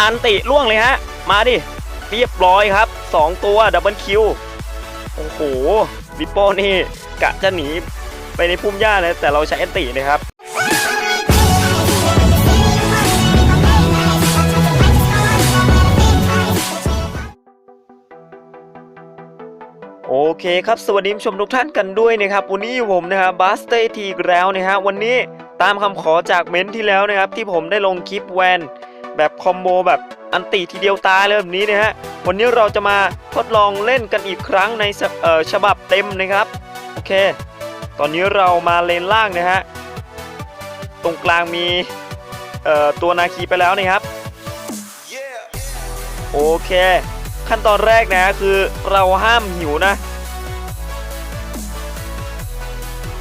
อันติล่วงเลยฮะ มาดิ เรียบร้อยครับ 2 ตัวดับเบิลคิว โอ้โหลิปโป้นี่ กะจะหนีไปในพุ่มหญ้าเลยแต่เราใช้อันตินะครับโอเคครับ สวัสดีผู้ชมทุกท่านกันด้วยนะครับ วันนี้ผมนะครับบัสเตอร์ทีกแล้วนะฮะวันนี้ตามคำขอจากเม้นท์ที่แล้วนะครับ ที่ผมได้ลงคลิปแวน แบบคอมโบแบบอันติทีเดียวตายเลยแบบนี้นะฮะ วันนี้เราจะมาทดลองเล่นกันอีกครั้งในฉบับเต็มนะครับ โอเค ตอนนี้เรามาเลนล่างนะฮะ ตรงกลางมีตัวนาคีไปแล้วนะครับ โอเค ขั้นตอนแรกนะคือเราห้ามหิวนะ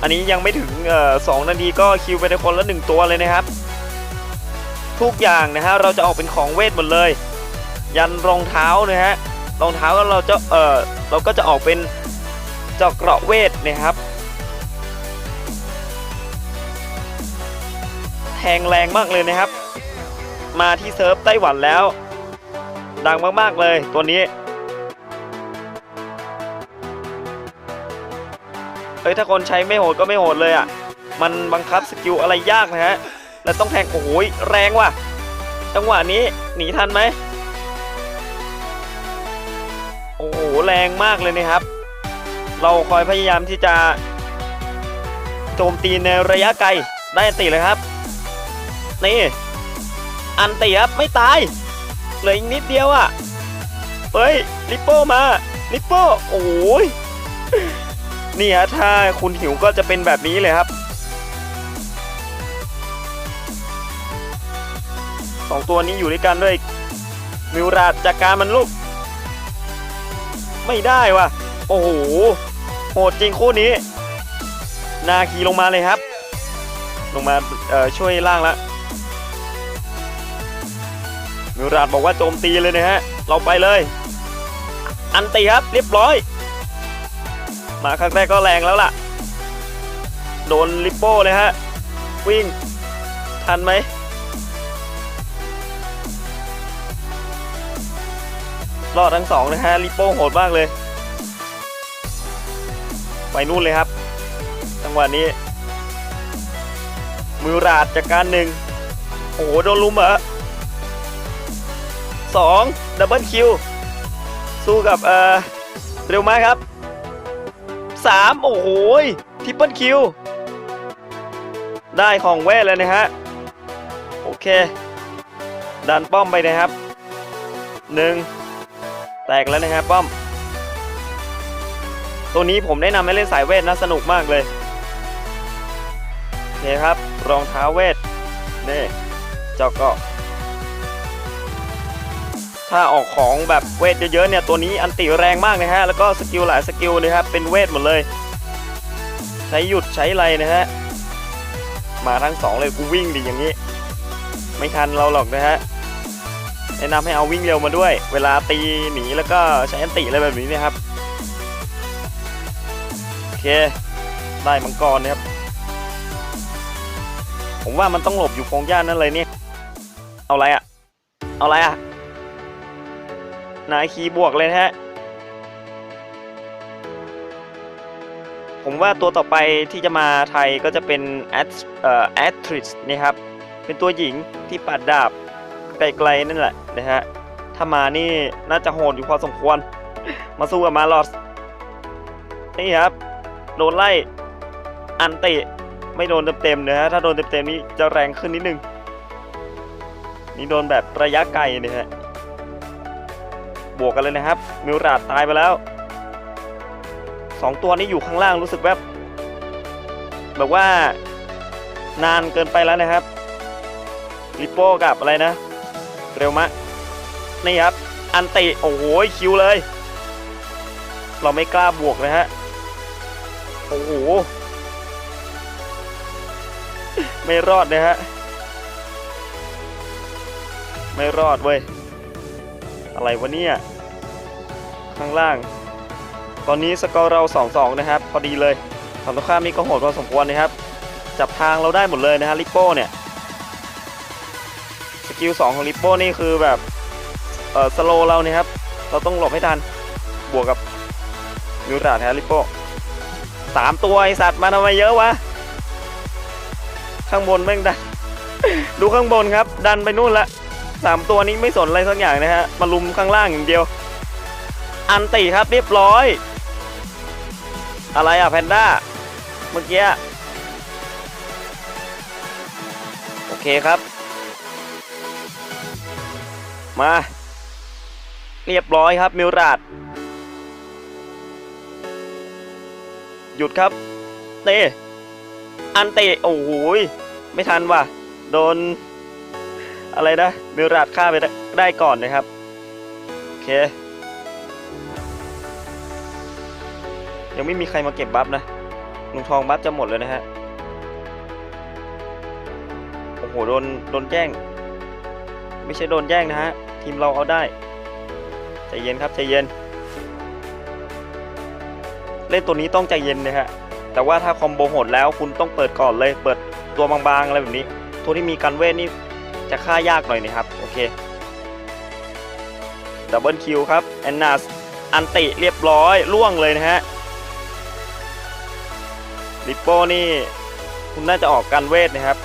อันนี้ยังไม่ถึงสองนาทีก็คิวไปในคนละหนึ่งตัวเลยนะครับ ทุกอย่างนะฮะเราจะออกเป็นของเวทหมดเลย ยันรองเท้านะฮะรองเท้าก็เราจะเออเราก็จะออกเป็นจาะเกราะเวทนะครับ แทงแรงมากเลยนะครับ มาที่เซิร์ฟไต้หวันแล้ว ดังมากๆเลยตัวนี้เฮ้ยถ้าคนใช้ไม่โหดก็ไม่โหดเลยอะ มันบังคับสกิลอะไรยากนะฮะ แล้วต้องแทงโอ้โหยแรงว่ะ จังหวะนี้หนีทันไหมโอ้โหแรงมากเลยนะครับ เราคอยพยายามที่จะ โจมตีในระยะไกลได้อันติเลยครับนี่อันติครับไม่ตายเหลืออีกนิดเดียวอะ่ะเฮ้ยลิปโป้มาลิปโป้โอ้ยนี่ฮะถ้าคุณหิวก็จะเป็นแบบนี้เลยครับ สองตัวนี้อยู่ด้วยกันด้วยมิวราดจากการมันลูก ไม่ได้ว่ะ โอ้โหโหดจริงคู่นี้ นาคีลงมาเลยครับ ลงมาช่วยล่างละมิวราดบอกว่าโจมตีเลยนะฮะ เราไปเลย อันตีครับเรียบร้อย มาครั้งแรกก็แรงแล้วล่ะ โดนลิปโป้เลยฮะ วิ่ง ทันไหม รอดทั้งสองนะฮะลิปโป้โหดมากเลย ไปนู่นเลยครับจังหวะนี้ มือราดจากการหนึ่งโอ้โห โดนลุมเหรอสองดับเบิลคิว สู้กับเอ่อเร็วมากครับสามโอ้โหทิปเปิลคิว ได้ของเวทเลยนะฮะ โอเค ดันป้อมไปนะครับหนึ่ง แตกแล้วนะครับป้อม ตัวนี้ผมแนะนำให้เล่นสายเวทนะสนุกมากเลยนี่ครับ รองเท้าเวทนี่เจ้าก็ถ้าออกของแบบเวทเยอะๆเนี่ยตัวนี้อันติแรงมากนะฮะแล้วก็สกิลหลายสกิลนะครับเป็นเวทหมดเลย ใช้หยุดใช้ไรนะฮะมาทั้งสองเลยกูวิ่งดิอย่างนี้ ไม่ทันเราหรอกนะฮะ แนะนำให้เอาวิ่งเร็วมาด้วย เวลาตีหนีแล้วก็ใช้อันติอะไรแบบนี้นะครับโอเคได้มังกรนะครับ ผมว่ามันต้องหลบอยู่พงหญ้านั่นเลยเนี่ยเอาอะไรอะเอาอะไรอะนายคีบวกเลยนะฮะผมว่าตัวต่อไปที่จะมาไทยก็จะเป็นแอดเอ่อแอดทริสนี่ครับ เป็นตัวหญิงที่ปัดดาบ ไกลๆนั่นแหละนะฮะ ถ้ามานี่น่าจะโหดอยู่พอสมควร มาสู้กับมาลอสนี่ครับ โดนไล่ อันติไม่โดนเต็มๆนะฮะ ถ้าโดนเต็มๆนี่จะแรงขึ้นนิดนึง นี่โดนแบบระยะไกลนะฮะ บวกกันเลยนะครับ มิวราดตายไปแล้วสองตัวนี้อยู่ข้างล่างรู้สึกแบบแบบว่านานเกินไปแล้วนะครับ ลิปโป้กับอะไรนะ เร็วมะนี่ครับ อันติโอ้โหคิวเลย เราไม่กล้าบวกนะฮะ โอ้โห ไม่รอดนะฮะ ไม่รอดเว้ย อะไรวะเนี่ย ข้างล่าง ตอนนี้สกอร์เรา 2-2 นะครับ พอดีเลยฝั่งตรงข้ามนี่ก็โหดพอสมควรนะครับ จับทางเราได้หมดเลยนะฮะลิปโป้เนี่ย กิลสองของลิปโป้นี่คือแบบเออสโลเราเนี่ยครับ เราต้องหลบให้ทัน บวกกับมิวราแฮลิปโป้สามตัวไอสัตว์มาทำไมเยอะวะ ข้างบนแม่งดัน ดูข้างบนครับ ดันไปนู่นละสามตัวนี้ไม่สนอะไรสักอย่างนะฮะ มาลุมข้างล่างอย่างเดียว อันติครับเรียบร้อย อะไรอะแพนด้า เมื่อกี้ โอเคครับ มา เรียบร้อยครับมิวราดหยุดครับ เตะอันเตะโอ้โหยไม่ทันว่ะ โดน อะไรนะมิวราดฆ่าไปได้ได้ก่อนนะครับ โอเค ยังไม่มีใครมาเก็บบัฟนะลุงทองบัฟจะหมดเลยนะฮะ โอ้โห โดน โดนแย่ง ไม่ใช่โดนแย่งนะฮะ ทีมเราเอาได้ใจเย็นครับใจเย็น เล่นตัวนี้ต้องใจเย็นนะฮะแต่ว่าถ้าคอมโบโหดแล้วคุณต้องเปิดก่อนเลยเปิดตัวบางๆอะไรแบบนี้ ตัวที่มีกันเวทนี่จะฆ่ายากหน่อยนะครับโอเคดับเบิลคิวครับแอนนาสอันติเรียบร้อยล่วงเลยนะฮะลิปโป้นี่คุณน่าจะออกกันเวทนะครับ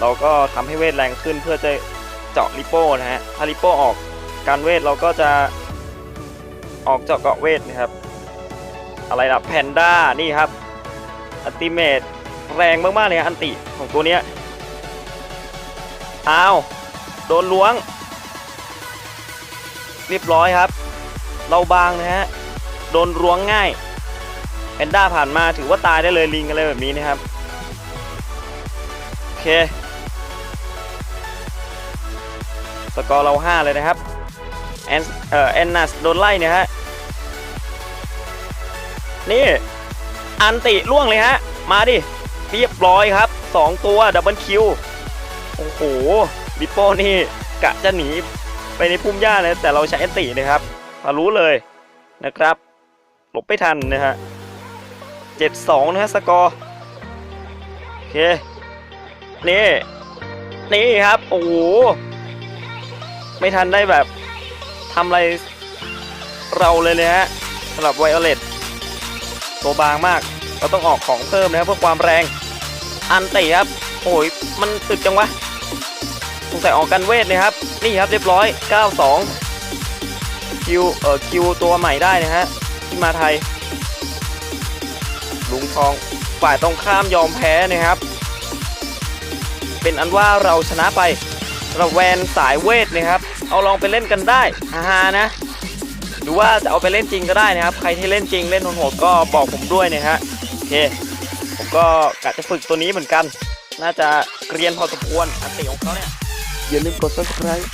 เราก็ทำให้เวทแรงขึ้นเพื่อจะ เจาะลิโป้นะฮะ ถ้าลิโป้ออกการเวทเราก็จะออกเจาะเกาะเวทนะครับ อะไรล่ะแพนด้านี่ครับอัติเมตแรงมากๆเลยอันติของตัวเนี้ยอ้าวโดนล้วง เรียบร้อยครับ เราบางนะฮะโดนล้วงง่ายแพนด้าผ่านมาถือว่าตายได้เลยลิงอะไรแบบนี้นะครับโอเค สกอร์เรา 5 เลยนะครับ แอนเอ่อแอนนัสโดนไล่เนี่ยฮะ นี่ อันติล่วงเลยฮะ มาดิ เรียบร้อยครับ 2 ตัวดับเบิลคิว โอ้โหบิปโป้นี่ กะจะหนีไปในพุ่มหญ้าเลยแต่เราใช้แอนตินะครับมารู้เลยนะครับ หลบไม่ทันนะฮะ7-2นะฮะสกอร์โอเค นี่ นี่ครับ โอ้โห ไม่ทันได้แบบทำอะไรเราเลยเลยฮะสำหรับไวโอเลตตัวบางมากเราต้องออกของเพิ่มนะครับเพื่อความแรงอันติครับ โอ้ยมันตึกจังวะสงสัยออกกันเวทเลยครับ นี่ครับเรียบร้อย 92 คิวเอ่อคิวตัวใหม่ได้นะฮะที่มาไทย ลุงทองฝ่ายตรงข้ามยอมแพ้นะครับ เป็นอันว่าเราชนะไป ระแวนสายเวทนะครับ เอาลองไปเล่นกันได้ฮาๆนะ หรือว่าจะเอาไปเล่นจริงก็ได้นะครับ ใครที่เล่นจริงเล่นโหดก็บอกผมด้วยนะฮะโอเค ผมก็กะจะฝึกตัวนี้เหมือนกัน น่าจะเรียนพอสมควรอันติของเขาเนี่ย อย่าลืมกด subscribe